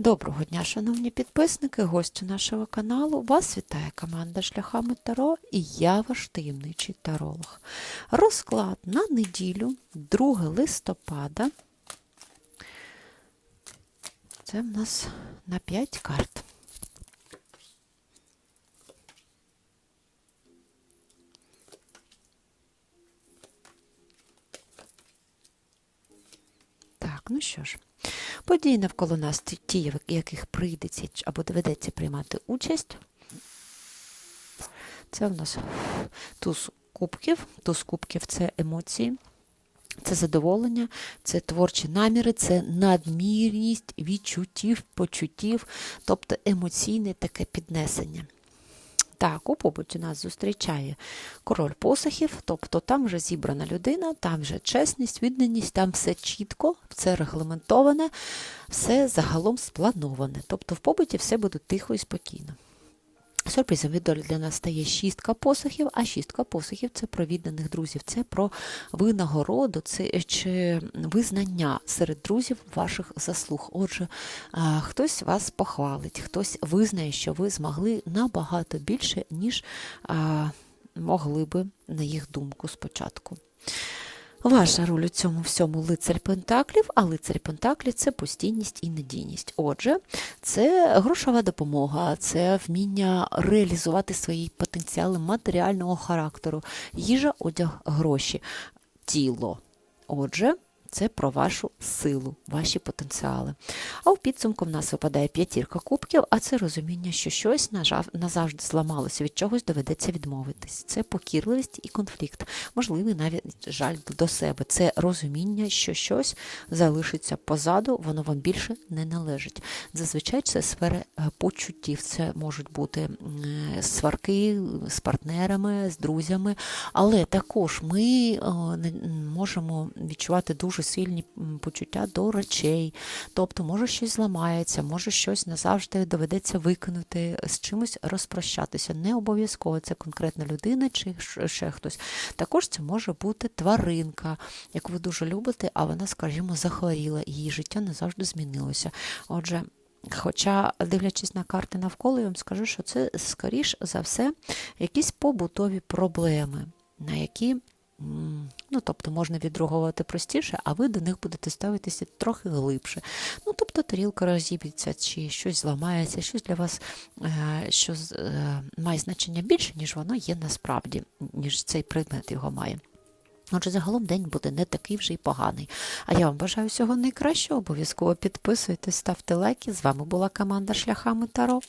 Доброго дня, шановні підписники, гості нашого каналу. Вас вітає команда Шляхами Таро і я ваш таємничий таролог. Розклад на неділю, 2 листопада. Це в нас на 5 карт. Так, ну що ж. Події навколо нас, ті, в яких прийдеться або доведеться приймати участь. Це у нас туз кубків. Туз кубків це емоції, це задоволення, це творчі наміри, це надмірність відчуттів, почуттів, тобто емоційне таке піднесення. Так, у побуті нас зустрічає король посохів, тобто там вже зібрана людина, там вже чесність, відданість, там все чітко, все регламентоване, все загалом сплановане. Тобто в побуті все буде тихо і спокійно. Сюрпризом від долі для нас стає шістка посохів, а шістка посохів це про відданих друзів, це про винагороду це чи визнання серед друзів ваших заслуг. Отже, хтось вас похвалить, хтось визнає, що ви змогли набагато більше, ніж могли би, на їх думку, спочатку. Ваша роль у цьому всьому лицар Пентаклів, а лицар Пентаклів це постійність і надійність. Отже, це грошова допомога, це вміння реалізувати свої потенціали матеріального характеру, їжа, одяг, гроші, тіло. Отже, це про вашу силу, ваші потенціали. А у підсумку в нас випадає п'ятірка кубків, а це розуміння, що щось назавжди зламалося, від чогось доведеться відмовитись. Це покірливість і конфлікт, можливий навіть жаль до себе. Це розуміння, що щось залишиться позаду, воно вам більше не належить. Зазвичай це сфери е, почуттів, це можуть бути сварки з партнерами, з друзями, але також ми можемо відчувати дуже дуже сильні почуття до речей. Тобто, може щось зламається, може щось назавжди доведеться викинути, з чимось розпрощатися. Не обов'язково це конкретна людина чи ще хтось. Також це може бути тваринка, яку ви дуже любите, а вона, скажімо, захворіла, її життя не завжди змінилося. Отже, Хоча, дивлячись на карти навколо, я вам скажу, що це, скоріш за все, якісь побутові проблеми, на які Ну, тобто можна відругувати простіше, а ви до них будете ставитися трохи глибше. Ну, тобто тарілка розіб'ється, чи щось зламається, щось для вас е, що е, має значення більше, ніж воно є насправді, ніж цей предмет його має. Отже, загалом день буде не такий вже й поганий. А я вам бажаю всього найкращого. Обов'язково підписуйтесь, ставте лайки. З вами була команда Шляхами Таро.